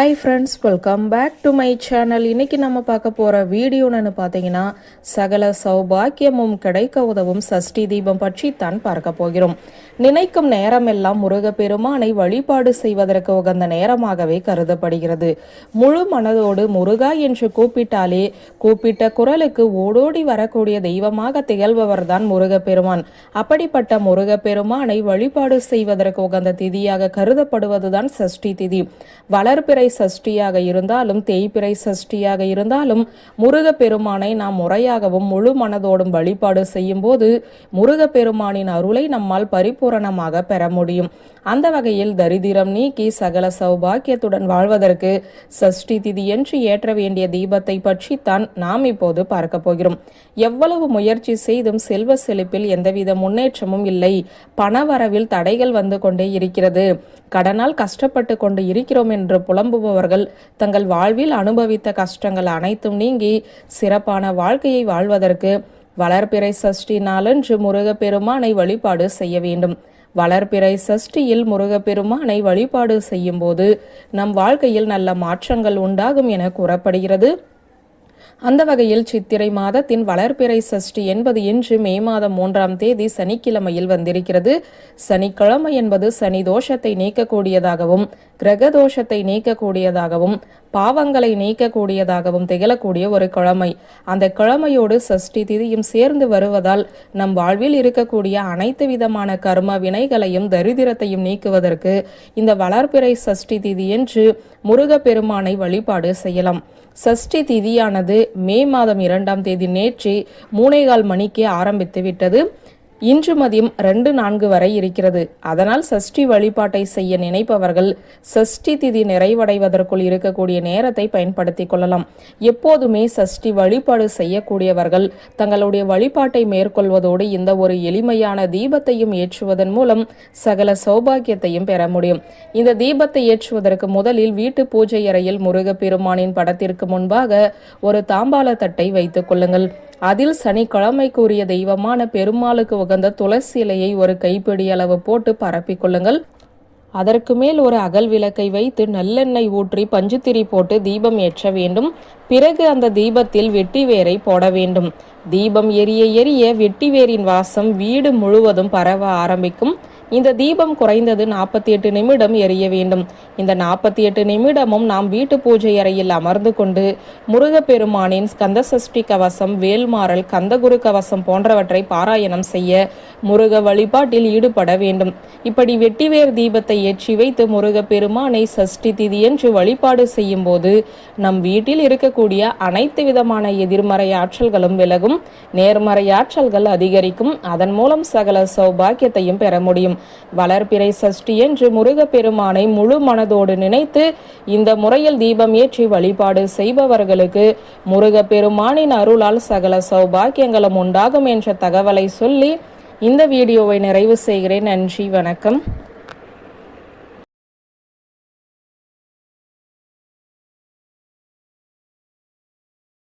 Hi friends welcome back to my channel இன்னைக்கு நம்ம பார்க்க போகிற வீடியோன்னு பார்த்தீங்கன்னா சகல சௌபாக்கியமும் கிடைக்க உதவும் சஷ்டி தீபம் பற்றி தான் பார்க்க போகிறோம். நினைக்கும் நேரமெல்லாம் முருகப்பெருமானை வழிபாடு செய்வதற்கு உகந்த நேரமாகவே கருதப்படுகிறது. முழு மனதோடு முருகா என்று கூப்பிட்டாலே கூப்பிட்ட குரலுக்கு ஓடோடி வரக்கூடிய தெய்வமாக திகழ்பவர் தான் முருகப்பெருமான். அப்படிப்பட்ட முருகப்பெருமானை வழிபாடு செய்வதற்கு உகந்த திதியாக கருதப்படுவதுதான் சஷ்டி திதி. வளர்பிறை சஷ்டியாக இருந்தாலும் தேய்பிறை சஷ்டியாக இருந்தாலும் முருகப்பெருமானை நாம் முறையாகவும் முழு மனதோடும் வழிபாடு செய்யும் போது முருகப்பெருமானின் அருளை நம்மால் பரிபூரணமாக பெற முடியும். அந்த வகையில் தரிதிரம் நீக்கி சகல சௌபாக்கியத்துடன் வாழ்வதற்கு சஷ்டி திதி என்று ஏற்ற வேண்டிய தீபத்தை பற்றித்தான் நாம் இப்போது பார்க்க போகிறோம். எவ்வளவு முயற்சி செய்தும் செல்வ செழிப்பில் எந்தவித முன்னேற்றமும் இல்லை. பணவரவில் தடைகள் வந்து கொண்டே இருக்கிறது. கடனால் கஷ்டப்பட்டு கொண்டு இருக்கிறோம் என்று புலம் நம்புபவர்கள் தங்கள் வாழ்வில் அனுபவித்த கஷ்டங்கள் அனைத்தும் நீங்கி சிறப்பான வாழ்க்கையை வாழ்வதற்கு வளர்பிறை சஷ்டி நாளன்று முருகப்பெருமானை வழிபாடு செய்ய வேண்டும். வளர்பிறை சஷ்டியில் முருகப்பெருமானை வழிபாடு செய்யும் போது நம் வாழ்க்கையில் நல்ல மாற்றங்கள் உண்டாகும் என கூறப்படுகிறது. அந்த வகையில் சித்திரை மாதத்தின் வளர்பிறை சஷ்டி என்பது இன்று மே மாதம் மூன்றாம் தேதி சனிக்கிழமையில் வந்திருக்கிறது. சனிக்கிழமை என்பது சனி தோஷத்தை நீக்கக்கூடியதாகவும் கிரக தோஷத்தை நீக்கக்கூடியதாகவும் பாவங்களை நீக்கக்கூடியதாகவும் திகழக்கூடிய ஒரு கிழமை. அந்த கிழமையோடு சஷ்டி திதியும் சேர்ந்து வருவதால் நம் வாழ்வில் இருக்கக்கூடிய அனைத்து விதமான கர்ம வினைகளையும் தரித்திரத்தையும் நீக்குவதற்கு இந்த வளர்பிறை சஷ்டி திதி என்று முருகப்பெருமானை வழிபாடு செய்யலாம். சஷ்டி திதியானது மே மாதம் இரண்டாம் தேதி நேற்று மூணேகால் மணிக்கே ஆரம்பித்து விட்டது இன்று மதியம் ரெண்டு நான்கு வரை இருக்கிறது. அதனால் சஷ்டி வழிபாட்டை செய்ய நினைப்பவர்கள் சஷ்டி திதி நிறைவடைவதற்குள் இருக்கக்கூடிய நேரத்தை பயன்படுத்திக் கொள்ளலாம். எப்போதுமே சஷ்டி வழிபாடு செய்யக்கூடியவர்கள் தங்களுடைய வழிபாட்டை மேற்கொள்வதோடு இந்த ஒரு எளிமையான தீபத்தையும் ஏற்றுவதன் மூலம் சகல சௌபாகியத்தையும் பெற முடியும். இந்த தீபத்தை ஏற்றுவதற்கு முதலில் வீட்டு பூஜை அறையில் முருகப்பெருமானின் படத்திற்கு முன்பாக ஒரு தாம்பாள தட்டை வைத்துக் கொள்ளுங்கள். அதில் சனிக்கிழமைக்குரிய தெய்வமான பெருமாளுக்கு உகந்த துளசி இலையை ஒரு கைப்பிடி அளவு போட்டு பரப்பிக் கொள்ளுங்கள். அதற்கு மேல் ஒரு அகல் விளக்கை வைத்து நல்லெண்ணெய் ஊற்றி பஞ்சுத்திரி போட்டு தீபம் ஏற்ற வேண்டும். பிறகு அந்த தீபத்தில் வெட்டி வேரை போட வேண்டும். தீபம் எரிய எரிய வெட்டி வேரின் வாசம் வீடு முழுவதும் பரவ ஆரம்பிக்கும். இந்த தீபம் குறைந்தது நாற்பத்தி எட்டு நிமிடம் எரிய வேண்டும். இந்த நாற்பத்தி எட்டு நிமிடமும் நாம் வீட்டு பூஜை அறையில் அமர்ந்து கொண்டு முருகப்பெருமானின் ஸ்கந்த சஷ்டி கவசம் வேல்மாறல் கந்தகுரு கவசம் போன்றவற்றை பாராயணம் செய்ய முருக வழிபாட்டில் ஈடுபட வேண்டும். இப்படி வெட்டிவேர் தீபத்தை ஏற்றி வைத்து முருகப்பெருமானை சஷ்டி திதி என்று வழிபாடு செய்யும் போது நம் வீட்டில் இருக்கக்கூடிய அனைத்து விதமான எதிர்மறை ஆற்றல்களும் விலகும். நேர்மறை ஆற்றல்கள் அதிகரிக்கும். அதன் மூலம் சகல சௌபாக்கியத்தையும் பெற முடியும். வளர்பிறை சஷ்டி என்று முருகப்பெருமானை முழு மனதோடு நினைத்து இந்த முறையில் தீபம் ஏற்றி வழிபாடு செய்பவர்களுக்கு முருகப்பெருமானின் அருளால் சகல சௌபாக்கியங்களும் உண்டாகும் என்ற தகவலை சொல்லி இந்த வீடியோவை நிறைவு செய்கிறேன். நன்றி வணக்கம்.